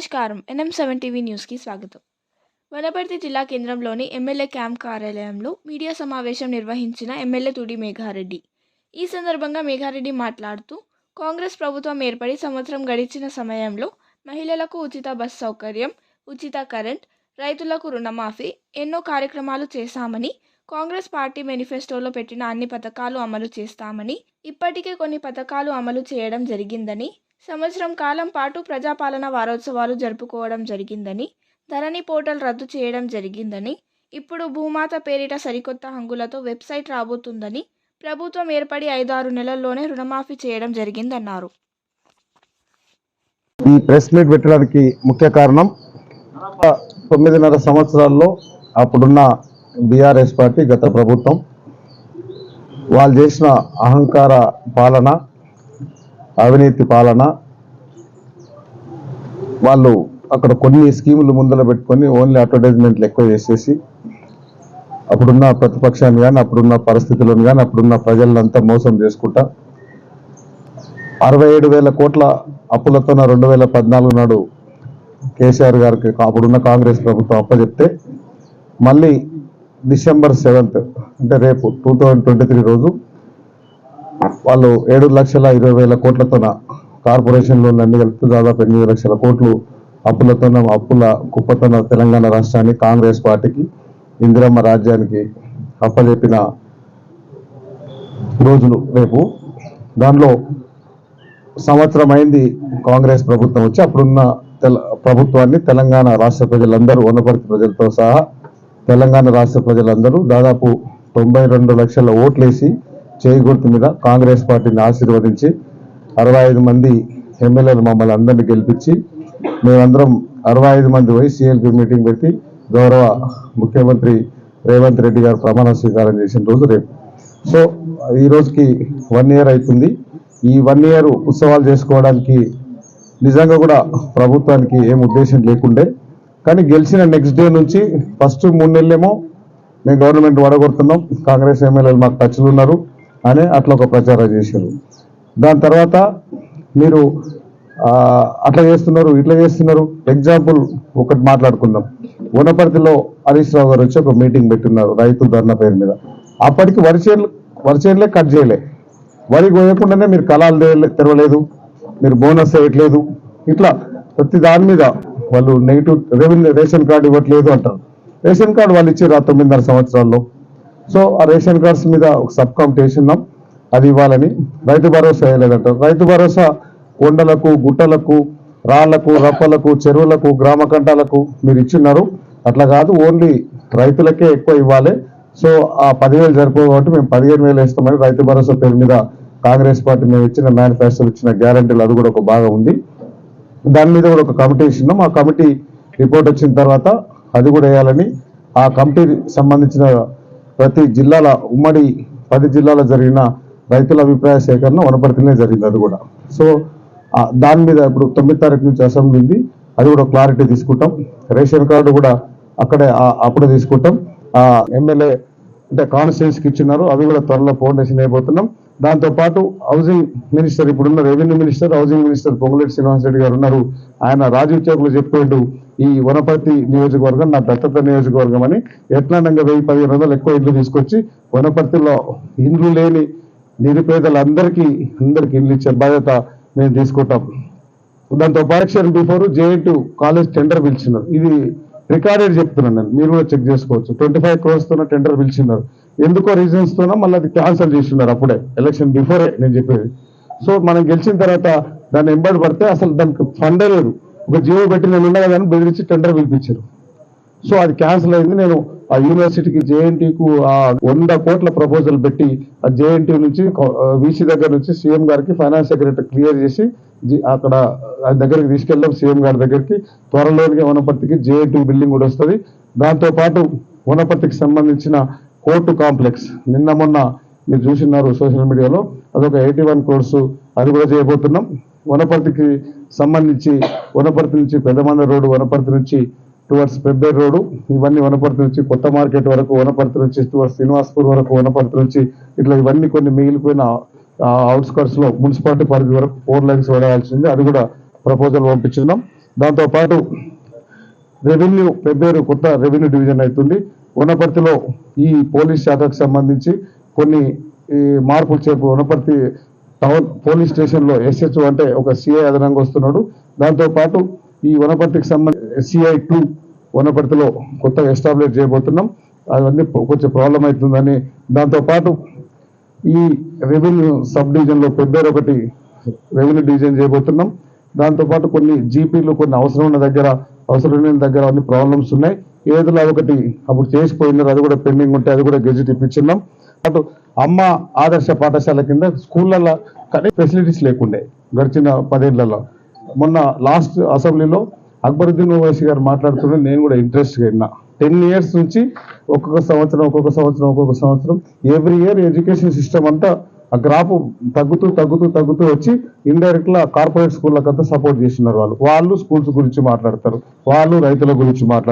నమస్కారం. NM seven TV న్యూస్కి స్వాగతం. వనపర్తి జిల్లా కేంద్రంలోని ఎమ్మెల్యే క్యాంప్ కార్యాలయంలో మీడియా సమావేశం నిర్వహించిన ఎమ్మెల్యే తుడి మేఘారెడ్డి. ఈ సందర్భంగా మేఘారెడ్డి మాట్లాడుతూ కాంగ్రెస్ ప్రభుత్వం ఏర్పడి సంవత్సరం గడిచిన సమయంలో మహిళలకు ఉచిత బస్ సౌకర్యం ఉచిత కరెంట్ రైతులకు రుణమాఫీ ఎన్నో కార్యక్రమాలు చేశామని కాంగ్రెస్ పార్టీ మేనిఫెస్టోలో పెట్టిన అన్ని పథకాలు అమలు చేస్తామని ఇప్పటికే కొన్ని పథకాలు అమలు చేయడం జరిగిందని సంవత్సరం కాలం పాటు ప్రజాపాలన వారోత్సవాలు జరుపుకోవడం జరిగిందని ధరణి పోర్టల్ రద్దు చేయడం జరిగిందని ఇప్పుడు భూమాత పేరిట సరికొత్త హంగులతో వెబ్సైట్ రాబోతుందని ప్రభుత్వం ఏర్పడి ఐదారు నెలల్లోనే రుణమాఫీ చేయడం జరిగిందన్నారు. ఈ ప్రెస్ మీట్ పెట్టడానికి ముఖ్య కారణం తొమ్మిదిన్నర సంవత్సరాల్లో అప్పుడున్న బీఆర్ఎస్ పార్టీ గత ప్రభుత్వం. వాళ్ళు చేసిన అహంకార పాలన అవినీతి పాలన. వాళ్ళు అక్కడ కొన్ని స్కీములు ముందర పెట్టుకొని ఓన్లీ అడ్వర్టైజ్మెంట్లు ఎక్కువ చేసేసి అప్పుడున్న ప్రతిపక్షాన్ని కానీ అప్పుడున్న పరిస్థితులను కానీ అప్పుడున్న ప్రజలంతా మోసం చేసుకుంటా. అరవై ఏడు వేల కోట్ల అప్పులతోన రెండు వేల పద్నాలుగు నాడు కేసీఆర్ గారికి అప్పుడున్న కాంగ్రెస్ ప్రభుత్వం అప్పచెప్తే మళ్ళీ డిసెంబర్ సెవెంత్ అంటే రేపు టూ థౌజండ్ ట్వంటీ త్రీ రోజు వాళ్ళు ఏడు లక్షల ఇరవై వేల కోట్లతో కార్పొరేషన్ లోన్లు అన్ని కలిపి దాదాపు ఎనిమిది లక్షల కోట్లు అప్పులతోన అప్పుల కుప్పతన తెలంగాణ రాష్ట్రాన్ని కాంగ్రెస్ పార్టీకి ఇందిరమ్మ రాజ్యానికి అప్పజెప్పిన రోజులు రేపు. దానిలో సంవత్సరం అయింది కాంగ్రెస్ ప్రభుత్వం వచ్చి అప్పుడున్న తెల ప్రభుత్వాన్ని తెలంగాణ రాష్ట్ర ప్రజలందరూ వనపర్తి ప్రజలతో సహా తెలంగాణ రాష్ట్ర ప్రజలందరూ దాదాపు తొంభై రెండు లక్షల ఓట్లేసి చేయి మీద కాంగ్రెస్ పార్టీని ఆశీర్వదించి అరవై ఐదు మంది ఎమ్మెల్యేలు మమ్మల్ని అందరినీ గెలిపించి మేమందరం అరవై ఐదు మంది పోయి సిఎల్పి మీటింగ్ పెట్టి గౌరవ ముఖ్యమంత్రి రేవంత్ రెడ్డి గారు ప్రమాణ స్వీకారం చేసిన రోజు రేపు. సో ఈ రోజుకి వన్ ఇయర్ అవుతుంది ఈ వన్ ఇయర్ ఉత్సవాలు చేసుకోవడానికి నిజంగా కూడా ప్రభుత్వానికి ఏం ఉద్దేశం లేకుండే. కానీ గెలిచిన నెక్స్ట్ డే నుంచి ఫస్ట్ మూడు నెలలేమో మేము గవర్నమెంట్ వడగొడుతున్నాం. కాంగ్రెస్ ఎమ్మెల్యేలు మాకు టచ్లు ఉన్నారు. అని అట్లా ఒక ప్రచారం చేశారు. దాని తర్వాత మీరు అట్లా చేస్తున్నారు ఇట్లా చేస్తున్నారు. ఎగ్జాంపుల్ ఒకటి మాట్లాడుకుందాం. వనపర్తిలో హరీష్ రావు గారు వచ్చి ఒక మీటింగ్ పెట్టున్నారు రైతు ధర్నా పేరు మీద. అప్పటికి వరిచేర్లు వరిచేర్లే కట్ చేయలే. వరి కోయకుండానే మీరు కళాలు తెరవలేదు. మీరు బోనస్ వేయట్లేదు. ఇట్లా ప్రతి దాని మీద వాళ్ళు నెగిటివ్ రెవెన్యూ రేషన్ కార్డు ఇవ్వట్లేదు అంటారు. రేషన్ కార్డు వాళ్ళు ఇచ్చారు ఆ తొమ్మిదిన్నర సంవత్సరాల్లో. సో ఆ రేషన్ కార్డ్స్ మీద ఒక సబ్ కమిటీ వేసినాం అది ఇవ్వాలని. రైతు భరోసా వేయలేదంటారు. రైతు భరోసా కొండలకు గుట్టలకు రాళ్ళకు రప్పలకు చెరువులకు గ్రామ కంటాలకు మీరు ఇచ్చిన్నారు. అట్లా కాదు ఓన్లీ రైతులకే ఎక్కువ ఇవ్వాలి. సో ఆ పదివేలు సరిపోదు కాబట్టి మేము పదిహేను వేలు వేస్తామని రైతు భరోసా పేరు మీద కాంగ్రెస్ పార్టీ మేము ఇచ్చిన మేనిఫెస్టో ఇచ్చిన గ్యారంటీలు అది కూడా ఒక భాగం ఉంది. దాని మీద కూడా ఒక కమిటీ ఇచ్చినాం ఆ కమిటీ రిపోర్ట్ వచ్చిన తర్వాత అది కూడా వేయాలని ఆ కమిటీ సంబంధించిన ప్రతి జిల్లాల ఉమ్మడి పది జిల్లాలో జరిగిన రైతుల అభిప్రాయ సేకరణ వనపర్తినే జరిగింది అది కూడా. సో దాని మీద ఇప్పుడు తొమ్మిది తారీఖు నుంచి అసెంబ్లీ ఉంది. అది కూడా క్లారిటీ తీసుకుంటాం. రేషన్ కార్డు కూడా అక్కడే అప్పుడే తీసుకుంటాం. ఆ ఎమ్మెల్యే అంటే కాన్స్టిట్యూన్స్కి ఇచ్చినారు. అవి కూడా త్వరలో ఫౌండేషన్ అయిపోతున్నాం. నేయబోతున్నాం పాటు హౌసింగ్ మినిస్టర్ ఇప్పుడున్న revenue minister housing minister Ponguleti Srinivas Reddy గారు ఉన్నారు. ఆయన రాజీవ్ చౌక్ చెప్పాడు ఈ వనపర్తి నియోజకవర్గం నా దత్తత నియోజకవర్గం అని ఎట్లాండంగా వెయ్యి పదిహేను వందలు ఎక్కువ ఇల్లు తీసుకొచ్చి వనపర్తిలో ఇండ్లు లేని నిరుపేదలందరికీ అందరికి ఇల్లు ఇచ్చే బాధ్యత మేము తీసుకుంటాం. దాంతో పరీక్ష బిఫోర్ జేఎన్టీ కాలేజ్ టెండర్ పిలిచినారు. ఇది రికార్డెడ్ చెప్తున్నాను నేను. మీరు కూడా చెక్ చేసుకోవచ్చు. ట్వంటీ ఫైవ్ క్రోర్స్తోనే టెండర్ పిలిచినారు. ఎందుకో రీజన్స్తోనో మళ్ళీ అది క్యాన్సిల్ చేస్తున్నారు అప్పుడే. ఎలక్షన్ బిఫోరే నేను చెప్పేది. సో మనం గెలిచిన తర్వాత దాన్ని ఎంబడి పడితే అసలు దానికి ఫండే లేదు. ఒక జీవో పెట్టి నేను ఉండగా దాన్ని బెదిరించి టెండర్ పిలిపించారు. సో అది క్యాన్సిల్ అయింది. నేను ఆ యూనివర్సిటీకి జేఎన్టీకు ఆ వంద కోట్ల ప్రపోజల్ పెట్టి ఆ జేఎన్టీ నుంచి వీసీ దగ్గర నుంచి సీఎం గారికి ఫైనాన్స్ సెక్రటరీ క్లియర్ చేసి అక్కడ ఆయన దగ్గరికి తీసుకెళ్ళాం సీఎం గారి దగ్గరికి. త్వరలోనే వనపర్తికి జేఎన్టీ బిల్డింగ్ కూడా వస్తుంది. దాంతోపాటు వనపర్తికి సంబంధించిన కోర్టు కాంప్లెక్స్ నిన్న మొన్న మీరు చూసినారు సోషల్ మీడియాలో అదొక ఎయిటీ వన్ కోర్సు అది కూడా చేయబోతున్నాం. వనపర్తికి సంబంధించి వనపర్తి నుంచి పెద్దమంద రోడ్డు వనపర్తి నుంచి టువర్డ్స్ పెబ్బేర్ రోడ్డు ఇవన్నీ వనపర్తి నుంచి కొత్త మార్కెట్ వరకు వనపర్తి నుంచి టువర్డ్స్ శ్రీనివాస్పూర్ వరకు వనపర్తి నుంచి ఇట్లా ఇవన్నీ కొన్ని మిగిలిపోయిన అవుట్స్కర్ట్స్లో మున్సిపాలిటీ పరిధి వరకు ఫోర్ లైన్స్ వెళ్ళాల్సింది అది కూడా ప్రపోజల్ పంపించున్నాం. దాంతోపాటు రెవెన్యూ పెబ్బేరు కొత్త రెవెన్యూ డివిజన్ అవుతుంది. వనపర్తిలో ఈ పోలీస్ శాఖకు సంబంధించి కొన్ని ఈ మార్పులు చేపు వనపర్తి టౌన్ పోలీస్ స్టేషన్లో ఎస్హెచ్ఓ అంటే ఒక సిఐ అదనంగా వస్తున్నాడు. దాంతోపాటు ఈ వనపర్తికి సంబంధించి సిఐ టూ వనపర్తిలో కొత్తగా ఎస్టాబ్లిష్ చేయబోతున్నాం. అవన్నీ కొంచెం ప్రాబ్లం అవుతుందని దాంతోపాటు ఈ రెవెన్యూ సబ్ డివిజన్లో పెబ్బేరు ఒకటి రెవెన్యూ డివిజన్ చేయబోతున్నాం. దాంతోపాటు కొన్ని జీపీలు కొన్ని అవసరం ఉన్న దగ్గర అవసరం లేని దగ్గర అన్ని ప్రాబ్లమ్స్ ఉన్నాయి. ఏదో ఒకటి అప్పుడు చేసిపోయినారు అది కూడా పెండింగ్ ఉంటే అది కూడా గెజిట్ ఇప్పించున్నాం. అటు అమ్మ ఆదర్శ పాఠశాల కింద స్కూళ్ళల్లో కానీ ఫెసిలిటీస్ లేకుండే గడిచిన పదేళ్ళలో. మొన్న లాస్ట్ అసెంబ్లీలో అక్బరుద్దీన్ ఓవైసీ గారు మాట్లాడుతుంటే నేను కూడా ఇంట్రెస్ట్గా విన్నా. టెన్ ఇయర్స్ నుంచి ఒక్కొక్క సంవత్సరం ఒక్కొక్క సంవత్సరం ఒక్కొక్క సంవత్సరం ఎవ్రీ ఇయర్ ఎడ్యుకేషన్ సిస్టమ్ అంతా ఆ గ్రాఫ్ తగ్గుతూ తగ్గుతూ తగ్గుతూ వచ్చి ఇండైరెక్ట్గా కార్పొరేట్ స్కూళ్ళకంతా సపోర్ట్ చేస్తున్నారు వాళ్ళు. వాళ్ళు స్కూల్స్ గురించి మాట్లాడతారు. వాళ్ళు రైతుల గురించి మాట్లాడతారు.